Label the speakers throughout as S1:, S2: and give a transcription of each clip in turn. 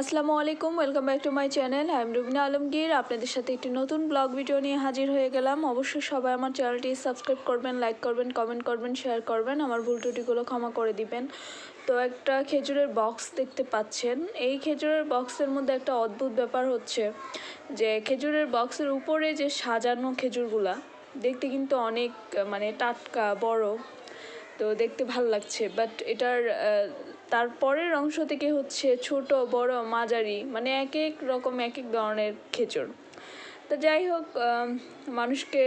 S1: আসসালামু আলাইকুম welcome back to my channel I am Rubina Alamgir আপনাদের সাথে একটি নতুন ব্লগ ভিডিও নিয়ে হাজির হয়ে গেলাম। অবশ্যই সবাই আমার চ্যানেলটি সাবস্ক্রাইব করবেন লাইক করবেন কমেন্ট করবেন শেয়ার করবেন। আমার ভুল ত্রুটিগুলো ক্ষমা করে দিবেন। তো একটা খেজুরের বক্স দেখতে পাচ্ছেন। এই খেজুরের বক্সের মধ্যে একটা অদ্ভুত ব্যাপার হচ্ছে যে, খেজুরের বক্সের উপরে যে সাজানো খেজুরগুলা, দেখতে কিন্তু অনেক মানে টাটকা, বড়। তো দেখতে ভালো লাগছে। বাট এটার তারপরের অংশ থেকে হচ্ছে ছোট, বড়, মাঝারি মানে এক এক রকম, এক এক ধরনের খেজুর। তো যাই হোক মানুষকে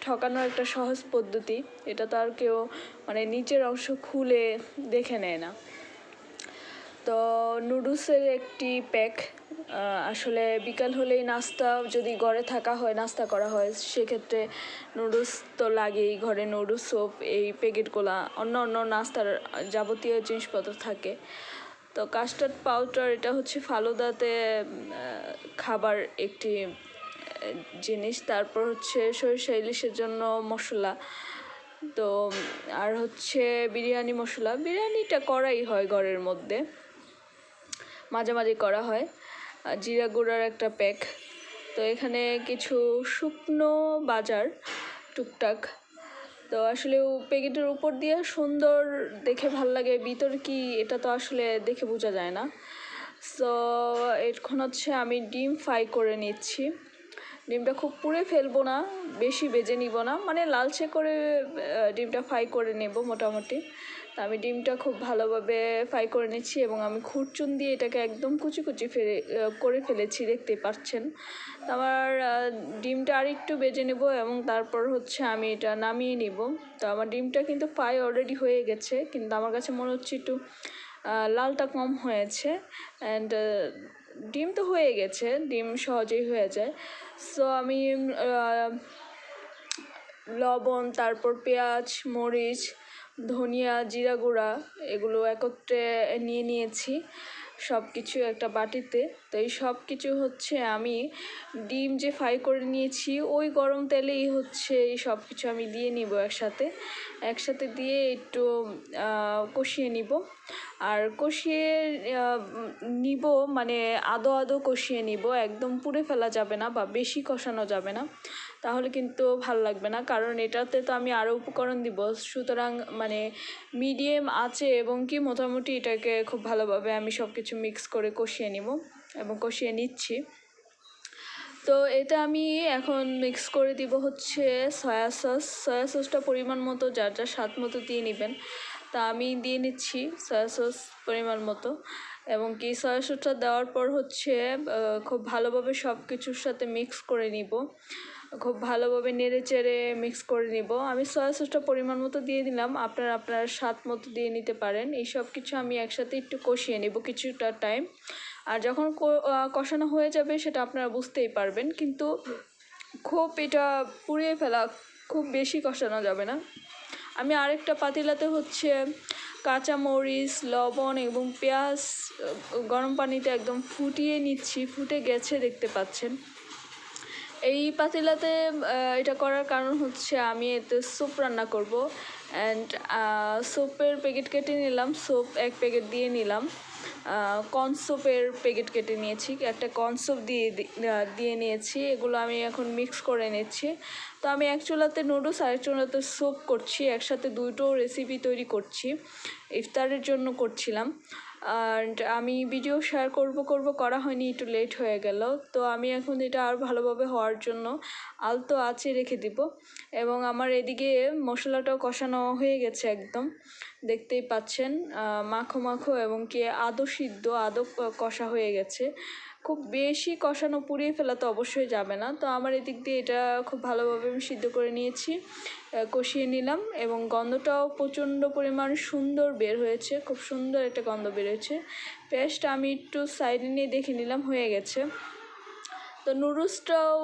S1: ঠকানোর একটা সহজ পদ্ধতি, এটা তো আর কেউ মানে নিচের অংশ খুলে দেখে নেয় না। তো নুডলসের একটি প্যাক আসলে বিকাল হলেই নাস্তা যদি ঘরে থাকা হয়, নাস্তা করা হয়, সেক্ষেত্রে নুডলস তো লাগেই, ঘরে নুডলস সোপ এই প্যাকেটগুলা, অন্য অন্য নাস্তার যাবতীয় জিনিসপত্র থাকে। তো কাস্টার্ড পাউডার, এটা হচ্ছে ফালুদাতে খাবার একটি জিনিস। তারপর হচ্ছে সরিষা ইলিশের জন্য মশলা। তো, আর হচ্ছে বিরিয়ানি মশলা। বিরিয়ানিটা করাই হয় ঘরের মধ্যে। মাঝে মাঝে করা হয়। আর জিরা গুঁড়ার একটা প্যাক। তো এখানে কিছু শুকনো বাজার টুকটাক। তো আসলে প্যাকেটের উপর দিয়ে সুন্দর দেখে ভালো লাগে। ভিতর কি এটা তো আসলে দেখে বোঝা যায় না। সো এখন হচ্ছে আমি ডিম ফ্রাই করে নিচ্ছি। ডিমটা খুব পুড়ে ফেলব না, বেশি বেজে নিব না। মানে লালচে করে ডিমটা ফ্রাই করে নেব মোটামুটি। আমি ডিমটা খুব ভালোভাবে ফ্রাই করে নিচ্ছি এবং আমি খুরচুন দিয়ে এটাকে একদম কুচি কুচি ফেলে করে ফেলেছি দেখতে পাচ্ছেন। আমার ডিমটা আর একটু বেজে নেব এবং তারপর হচ্ছে আমি এটা নামিয়ে নিব। তো আমার ডিমটা কিন্তু ফ্রাই অলরেডি হয়ে গেছে, কিন্তু আমার কাছে মনে হচ্ছে একটু লালটা কম হয়েছে। অ্যান্ড ডিম তো হয়ে গেছে, ডিম সহজেই হয়ে যায়। সো আমি লবণ, তারপর পেঁয়াজ, মরিচ ধনিয়া, জিরা গুঁড়া এগুলো একত্রে নিয়ে নিয়েছি। সব কিছু একটা বাটিতে। তো এই সব কিছু হচ্ছে আমি ডিম যে ফ্রাই করে নিয়েছি, ওই গরম তেলেই হচ্ছে এই সব কিছু আমি দিয়ে নিব একসাথে। একসাথে দিয়ে একটু কষিয়ে নিব। আর কষিয়ে নিব মানে আদো আদো কষিয়ে নিব। একদম পুড়ে ফেলা যাবে না বা বেশি কষানো যাবে না। তাহলে কিন্তু ভালো লাগবে না। কারণ এটাতে তো আমি আরও উপকরণ দিব। সুতরাং মানে মিডিয়াম আছে এবং কি মোটামুটি এটাকে খুব ভালোভাবে আমি সব কিছু মিক্স করে কষিয়ে নিব এবং কষিয়ে নিচ্ছি। তো এটা আমি এখন মিক্স করে দিব হচ্ছে সয়া সস সয়া সসটা পরিমাণ মতো, যার যার স্বাদ মতো দিয়ে নেবেন। তা আমি দিয়ে নিচ্ছি সয়া সস পরিমাণ মতো। এবং কি সয়া সসটা দেওয়ার পর হচ্ছে খুব ভালোভাবে সব কিছুর সাথে মিক্স করে নিব। খুব ভালোভাবে নেড়ে চেড়ে মিক্স করে নিব। আমি সয়া সসটা পরিমাণ মতো দিয়ে দিলাম। আপনার আপনার স্বাদ মতো দিয়ে নিতে পারেন। এই সব কিছু আমি একসাথে একটু কষিয়ে নেব কিছুটা টাইম আর যখন কষানো হয়ে যাবে সেটা আপনারা বুঝতেই পারবেন। কিন্তু খুব এটা পুড়িয়ে ফেলা খুব বেশি কষানো যাবে না। আমি আরেকটা পাতিলাতে হচ্ছে কাঁচা মরিচ লবণ এবং পেঁয়াজ গরম পানিতে একদম ফুটিয়ে নিচ্ছি। ফুটে গেছে দেখতে পাচ্ছেন। এই পাতিলাতে এটা করার কারণ হচ্ছে আমি এতে স্যুপ রান্না করব অ্যান্ড স্যুপের প্যাকেট কেটে নিলাম। স্যুপ এক প্যাকেট দিয়ে নিলাম। কর্ন স্যুপের প্যাকেট কেটে নিয়েছি। একটা কর্ন স্যুপ দিয়ে দিয়ে নিয়েছি। এগুলো আমি এখন মিক্স করে নিচ্ছি। তো আমি এক চুলাতে নুডলস আর এক চুলাতে স্যুপ করছি। একসাথে দুটো রেসিপি তৈরি করছি। ইফতারের জন্য করছিলাম। আর আমি ভিডিও শেয়ার করব করব, করা হয়নি, একটু লেট হয়ে গেল। তো আমি এখন এটা আর ভালোভাবে হওয়ার জন্য আলতো আঁচে রেখে দিব। এবং আমার এদিকে মশলাটাও কষানো হয়ে গেছে একদম। দেখতেই পাচ্ছেন মাখো মাখো এবং কি আদো সিদ্ধ, আদো কষা হয়ে গেছে। খুব বেশি কষানো, পুড়িয়ে ফেলা তো অবশ্যই যাবে না। তো আমার এদিক দিয়ে এটা খুব ভালোভাবে আমি সিদ্ধ করে নিয়েছি কষিয়ে নিলাম এবং গন্ধটাও প্রচণ্ড পরিমাণ সুন্দর বের হয়েছে। খুব সুন্দর একটা গন্ধ বের হয়েছে। পেস্ট আমি একটু সাইডে নিয়ে দেখে নিলাম, হয়ে গেছে। তো নুডলসটাও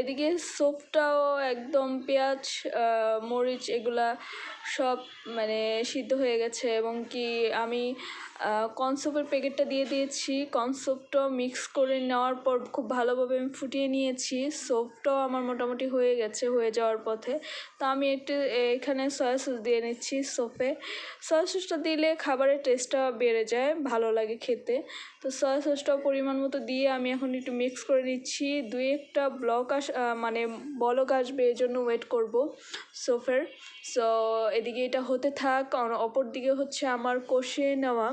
S1: এদিকে সোপটাও একদম পেঁয়াজ মরিচ এগুলা সব মানে সিদ্ধ হয়ে গেছে এবং কি আমি কনসোপের প্যাকেটটা দিয়ে দিয়েছি। কনসোপটাও মিক্স করে নেওয়ার পর খুব ভালোভাবে আমি ফুটিয়ে নিয়েছি। সোপটাও আমার মোটামুটি হয়ে গেছে, হয়ে যাওয়ার পথে। তো আমি একটু এখানে সয়া সস দিয়ে নিচ্ছি সোপে। সয়া সসটা দিলে খাবারের টেস্টটা বেড়ে যায়, ভালো লাগে খেতে। তো সয়া সসটাও পরিমাণ মতো দিয়ে আমি এখন একটু মিক্স করে নিচ্ছি। দুই একটা ব্লক আস মানে বলক আসবে এই জন্য ওয়েট করব সোফের সো এদিকে এটা হতে থাক অপর দিকে হচ্ছে আমার কষিয়ে নেওয়া।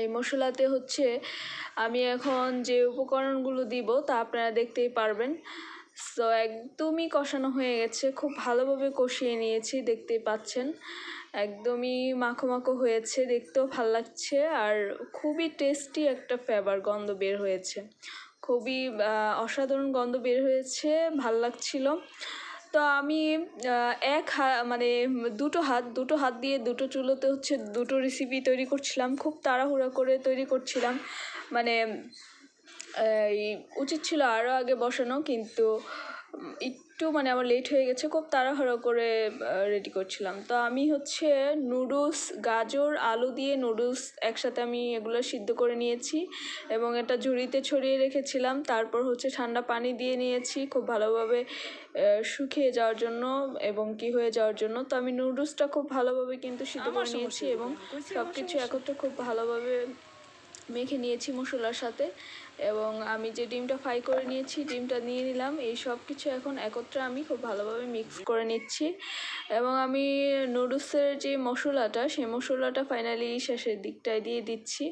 S1: এই মশলাতে হচ্ছে আমি এখন যে উপকরণগুলো দিব, তা আপনারা দেখতেই পারবেন। সো একদমই কষানো হয়ে গেছে, খুব ভালোভাবে কষিয়ে নিয়েছি, দেখতেই পাচ্ছেন। একদমই মাখো মাখো হয়েছে, দেখতেও ভালো লাগছে, আর খুবই টেস্টি একটা ফ্লেভার গন্ধ বের হয়েছে। খুবই অসাধারণ গন্ধ বের হয়েছে, ভালো লাগছিল। তো আমি এক হা মানে দুটো হাত দুটো হাত দিয়ে দুটো চুলোতে হচ্ছে দুটো রেসিপি তৈরি করছিলাম, খুব তাড়াহুড়া করে তৈরি করছিলাম। মানে এই উচিত ছিল আরও আগে বসানো, কিন্তু একটু মানে আমার লেট হয়ে গেছে খুব তাড়াহুড়ো করে রেডি করছিলাম। তো আমি হচ্ছে নুডলস গাজর আলু দিয়ে নুডলস একসাথে আমি এগুলো সিদ্ধ করে নিয়েছি এবং এটা ঝুড়িতে ছড়িয়ে রেখেছিলাম। তারপর হচ্ছে ঠান্ডা পানি দিয়ে নিয়েছি খুব ভালোভাবে শুকিয়ে যাওয়ার জন্য এবং কি হয়ে যাওয়ার জন্য। তো আমি নুডলসটা খুব ভালোভাবে কিন্তু সিদ্ধ করে নিয়েছি এবং সব কিছু একত্রে খুব ভালোভাবে মেখে নিয়েছি মশলার সাথে এবং আমি যে ডিমটা ফ্রাই করে নিয়েছি, ডিমটা নিয়ে নিলাম। এই সব কিছু এখন একত্রে আমি খুব ভালোভাবে মিক্স করে নিচ্ছি। এবং আমি নুডলসের যে মশলাটা, সেই মশলাটা ফাইনালি শেষের দিকটায় দিয়ে দিচ্ছি।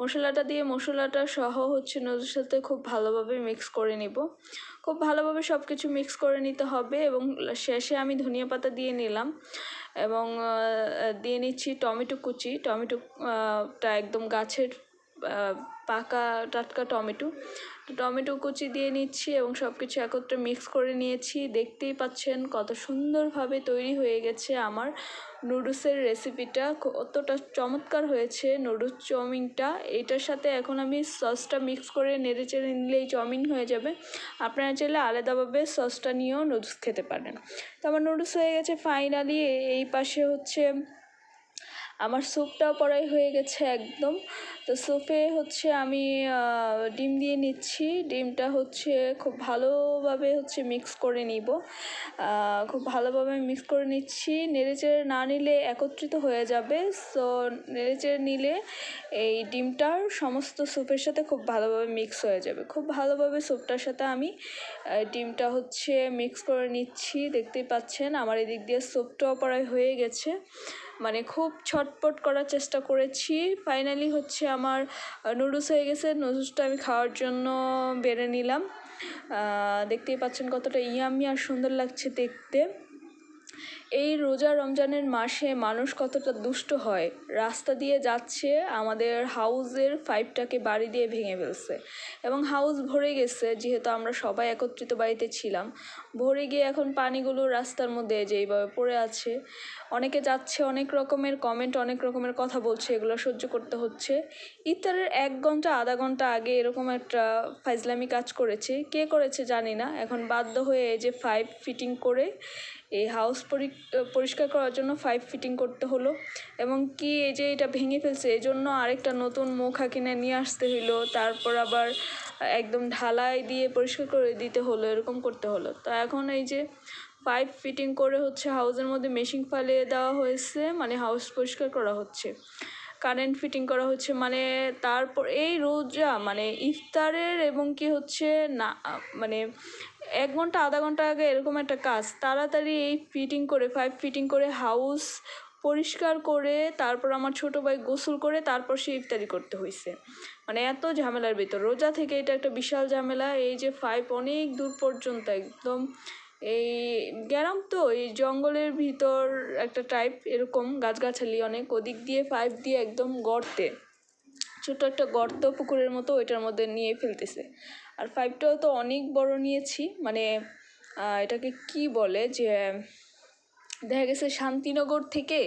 S1: মশলাটা দিয়ে মশলাটা সহ হচ্ছে নুডলসের সাথে খুব ভালোভাবে মিক্স করে নিব। খুব ভালোভাবে সব কিছু মিক্স করে নিতে হবে এবং শেষে আমি ধনিয়া পাতা দিয়ে নিলাম এবং দিয়ে নিচ্ছি টমেটো কুচি। টমেটোটা একদম গাছের পাকা টাটকা টমেটো। তো টমেটো কুচি দিয়ে নিচ্ছি এবং সব কিছু একত্রে মিক্স করে নিয়েছি। দেখতেই পাচ্ছেন কত সুন্দরভাবে তৈরি হয়ে গেছে আমার নুডলসের রেসিপিটা কতটা চমৎকার হয়েছে নুডলস চাউমিনটা। এটার সাথে এখন আমি সসটা মিক্স করে নেড়ে চেড়ে নিলেই চাউমিন হয়ে যাবে। আপনারা চাইলে আলাদাভাবে সসটা নিয়েও নুডলস খেতে পারেন। তো আমার নুডলস হয়ে গেছে ফাইনালি এই পাশে হচ্ছে আমার স্যুপটাও পড়াই হয়ে গেছে একদম। তো স্যুপে হচ্ছে আমি ডিম দিয়ে নিচ্ছি। ডিমটা হচ্ছে খুব ভালোভাবে হচ্ছে মিক্স করে নিব। খুব ভালোভাবে মিক্স করে নিচ্ছি। নেড়েচেড়ে না নিলে একত্রিত হয়ে যাবে। সো নেড়েচেড়ে নিলে এই ডিমটার সমস্ত স্যুপের সাথে খুব ভালোভাবে মিক্স হয়ে যাবে। খুব ভালোভাবে স্যুপটার সাথে আমি ডিমটা হচ্ছে মিক্স করে নিচ্ছি। দেখতেই পাচ্ছেন, আমার এদিক দিয়ে স্যুপটাও পড়াই হয়ে গেছে। মানে খুব ছটপট করার চেষ্টা করেছি। ফাইনালি হচ্ছে আমার নুডলস হয়ে গেছে। নুডলসটা আমি খাওয়ার জন্য বেড়ে নিলাম। দেখতেই পাচ্ছেন কতটা ইয়ামি আর সুন্দর লাগছে দেখতে। এই রোজা রমজানের মাসে মানুষ কতটা দুষ্ট হয়, রাস্তা দিয়ে যাচ্ছে, আমাদের হাউসের পাইপটাকে বাড়ি দিয়ে ভেঙে ফেলছে। এবং হাউস ভরে গেছে, যেহেতু আমরা সবাই একত্রিত বাড়িতে ছিলাম। ভরে গিয়ে এখন পানিগুলো রাস্তার মধ্যে যেইভাবে পড়ে আছে, অনেকে যাচ্ছে অনেক রকমের কমেন্ট অনেক রকমের কথা বলছে, এগুলো সহ্য করতে হচ্ছে। ইফতারের এক ঘণ্টা, আধা ঘণ্টা আগে এরকম একটা ফাইজলামি কাজ করেছে। কে করেছে জানি না, এখন বাধ্য হয়ে এই যে ফাইভ ফিটিং করে এই হাউস পরিষ্কার করার জন্য পাইপ ফিটিং করতে হলো। এবং কি এই যে এটা ভেঙে ফেলছে, এই জন্য আরেকটা নতুন মুখা কিনে নিয়ে আসতে হলো তারপর আবার একদম ঢালাই দিয়ে পরিষ্কার করে দিতে হলো, এরকম করতে হলো। তো এখন এই যে পাইপ ফিটিং করে হচ্ছে হাউসের মধ্যে মেশিন ফালিয়ে দেওয়া হয়েছে মানে হাউস পরিষ্কার করা হচ্ছে। কারেন্ট ফিটিং করা হচ্ছে মানে তারপর এই রোজা মানে ইফতারের এবং কি হচ্ছে না মানে এক ঘণ্টা, আধা ঘণ্টা আগে এরকম একটা কাজ, তাড়াতাড়ি এই ফিটিং করে পাইপ ফিটিং করে হাউস পরিষ্কার করে, তারপর আমার ছোটো ভাই গোসল করে, তারপর সে ইফতারি করতে হয়েছে মানে এত ঝামেলার ভিতর। রোজা থেকে এটা একটা বিশাল ঝামেলা, এই যে পাইপ অনেক দূর পর্যন্ত, একদম এই গ্রাম তো, এই জঙ্গলের ভিতর একটা টাইপ এরকম, গাছগাছালি অনেক, ওদিক দিয়ে পাইপ দিয়ে একদম গর্তে। ছোট একটা গর্ত পুকুরের মতো, ওইটার মধ্যে নিয়ে ফেলতেছে। আর পাইপটাও তো অনেক বড় নিয়েছি মানে এটাকে কি বলে যে, দেখা গেছে শান্তিনগর থেকে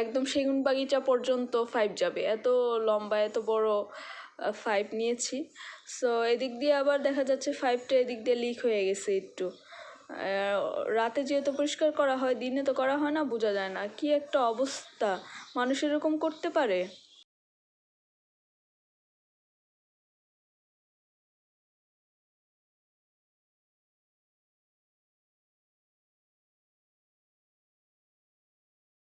S1: একদম সেগুন বাগিচা পর্যন্ত ফাইভ যাবে। এত লম্বা, এত বড় ফাইভ নিয়েছি। সো এদিক দিয়ে আবার দেখা যাচ্ছে ফাইভটা এদিক দিয়ে লিক হয়ে গেছে একটু। রাতে যেহেতু পরিষ্কার করা হয়, দিনে তো করা হয় না, বোঝা যায় না। কি একটা অবস্থা? মানুষ এরকম করতে পারে?